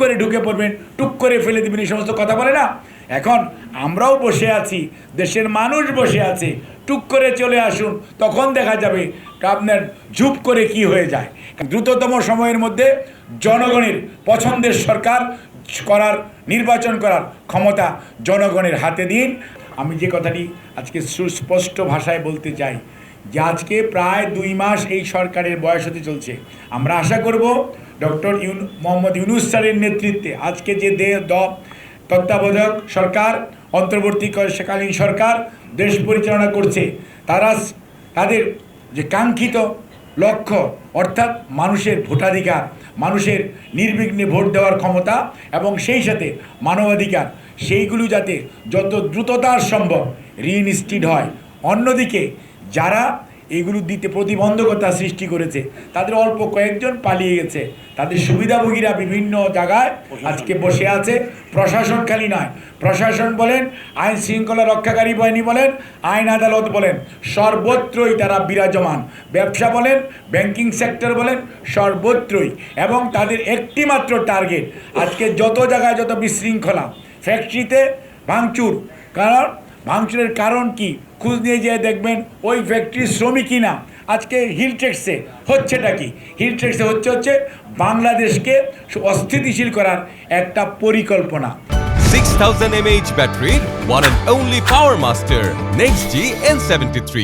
করে ঢুকে পড়বেন, টুক করে ফেলে দিবেন, এই সমস্ত কথা বলে না? এখন আমরাও বসে আছি, দেশের মানুষ বসে আছে, টুক করে চলে আসুন, তখন দেখা যাবে আপনার ঝুপ করে কি হয়ে যায়। দ্রুততম সময়ের মধ্যে জনগণের পছন্দের সরকার করার, নির্বাচন করার ক্ষমতা জনগণের হাতে দিন। আমি যে কথাটি আজকে সুস্পষ্ট ভাষায় বলতে চাই, যে আজকে প্রায় দুই মাস এই সরকারের বয়স হতে চলছে। আমরা আশা করব ডক্টর ইউন, মোহাম্মদ ইউনুস স্যারের নেতৃত্বে আজকে যে দে, দ, তত্ত্বাবধায়ক সরকার অন্তর্বর্তীকালীন সরকার দেশ পরিচালনা করছে, তারা তাদের যে কাঙ্ক্ষিত লক্ষ্য, অর্থাৎ মানুষের ভোটাধিকার, মানুষের নির্বিঘ্নে ভোট দেওয়ার ক্ষমতা এবং সেই সাথে মানবাধিকার, সেইগুলো যাতে যত দ্রুততার সম্ভব রিইনস্টিড হয়। অন্যদিকে যারা এগুলো দিতে প্রতিবন্ধকতা সৃষ্টি করেছে। তাদের অল্প কয়েকজন পালিয়ে গেছে। তাদের সুবিধাভোগীরা বিভিন্ন জায়গায় আজকে বসে আছে। প্রশাসন খালি নয়। প্রশাসন বলেন আইন শৃঙ্খলা রক্ষাকারী বাহিনী বলেন আইন আদালত বলেন সর্বত্রই তারা বিরাজমান। ব্যবসা বলেন ব্যাংকিং সেক্টর বলেন সর্বত্রই। এবং তাদের একটি মাত্র টার্গেট আজকে যত জায়গায় যত বিশৃঙ্খলা ফ্যাক্টরিতে ভাঙচুর। কারণ ভাঙচুরের কারণ কি? খোঁজ নিয়ে যেয়ে দেখবেন ওই ফ্যাক্টরির শ্রমিকই না। আজকে হিল ট্যাক্সে হচ্ছেটা কি? হিল ট্যাক্সে হচ্ছে হচ্ছে বাংলাদেশকে অস্থিতিশীল করার একটা পরিকল্পনা। 6000 mAh battery, one and only Power Master, Next G N73.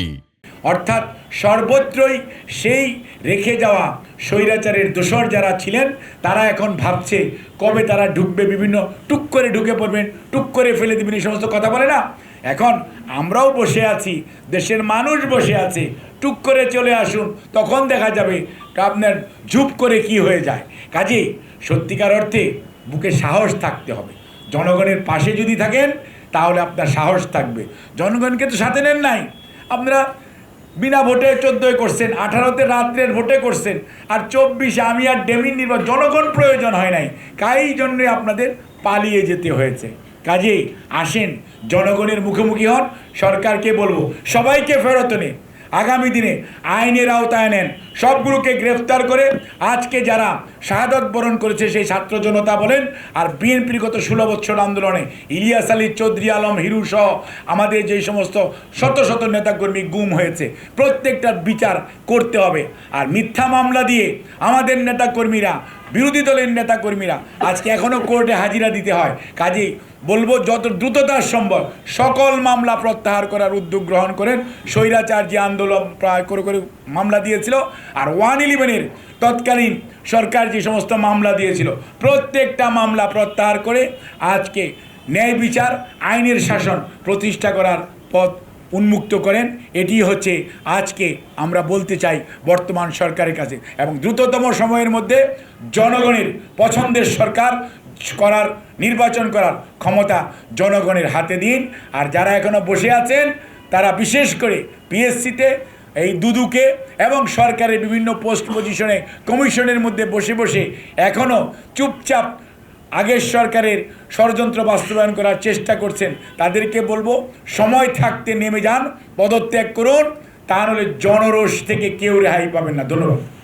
অর্থাৎ সর্বত্রই সেই রেখে যাওয়া স্বৈরাচারের দোসর যারা ছিলেন তারা এখন ভাবছে কবে তারা ঢুকবে বিভিন্ন টুক করে ঢুকে পড়বেন টুক করে ফেলে দিবেন এই সমস্ত কথা বলে না। এখন আমরাও বসে আছি, দেশের মানুষ বসে আছে, টুক করে চলে আসুন, তখন দেখা যাবে আপনার ঝুপ করে কি হয়ে যায়। কাজেই সত্যিকার অর্থে বুকে সাহস থাকতে হবে। জনগণের পাশে যদি থাকেন, তাহলে আপনার সাহস থাকবে। জনগণকে তো সাথে নেন নাই। আপনারা বিনা ভোটে চোদ্দোয় করছেন, আঠারোতে রাত্রের ভোটে করছেন, আর চব্বিশে আমি আর ডেমিন নির্বাচন, জনগণ প্রয়োজন হয় নাই। কাই জন্যে আপনাদের পালিয়ে যেতে হয়েছে। কাজেই আসেন, জনগণের মুখোমুখি হন, সরকারকে বলব, সবাইকে ফেরত নে আগামী দিনে আইনের আওতায় নেন সবগুলোকে গ্রেফতার করে আজকে যারা শাহাদত বরণ করেছে সেই ছাত্র জনতা বলেন আর বিএনপির গত ষোলো বছর আন্দোলনে ইলিয়াস আলী চৌধুরী আলম, হিরু সহ আমাদের যে সমস্ত শত শত নেতাকর্মী গুম হয়েছে প্রত্যেকটার বিচার করতে হবে। আর মিথ্যা মামলা দিয়ে আমাদের নেতাকর্মীরা, বিরোধী দলের নেতাকর্মীরা আজকে এখনও কোর্টে হাজিরা দিতে হয়। কাজেই বলব, যত দ্রুততার সম্ভব সকল মামলা প্রত্যাহার করার উদ্যোগ গ্রহণ করেন। স্বৈরাচার যে আন্দোলন প্রায় করে করে মামলা দিয়েছিল আর ওয়ান ইলেভেনের তৎকালীন সরকার যে সমস্ত মামলা দিয়েছিল, প্রত্যেকটা মামলা প্রত্যাহার করে আজকে ন্যায় বিচার, আইনের শাসন প্রতিষ্ঠা করার পথ উন্মুক্ত করেন। এটি হচ্ছে আজকে আমরা বলতে চাই বর্তমান সরকারের কাছে এবং দ্রুততম সময়ের মধ্যে জনগণের পছন্দের সরকার করার, নির্বাচন করার ক্ষমতা জনগণের হাতে দিন। আর যারা এখনও বসে আছেন, তারা বিশেষ করে পিএসসিতে এই দুদুকে এবং সরকারের বিভিন্ন পোস্ট পজিশনে কমিশনের মধ্যে বসে বসে এখনও চুপচাপ আগের সরকারের ষড়যন্ত্র বাস্তবায়ন করার চেষ্টা করছেন। তাদেরকে বলব, সময় থাকতে নেমে যান, পদত্যাগ করুন, তা নাহলে জনরোষ থেকে কেউ রেহাই পাবেন না। ধন্যবাদ।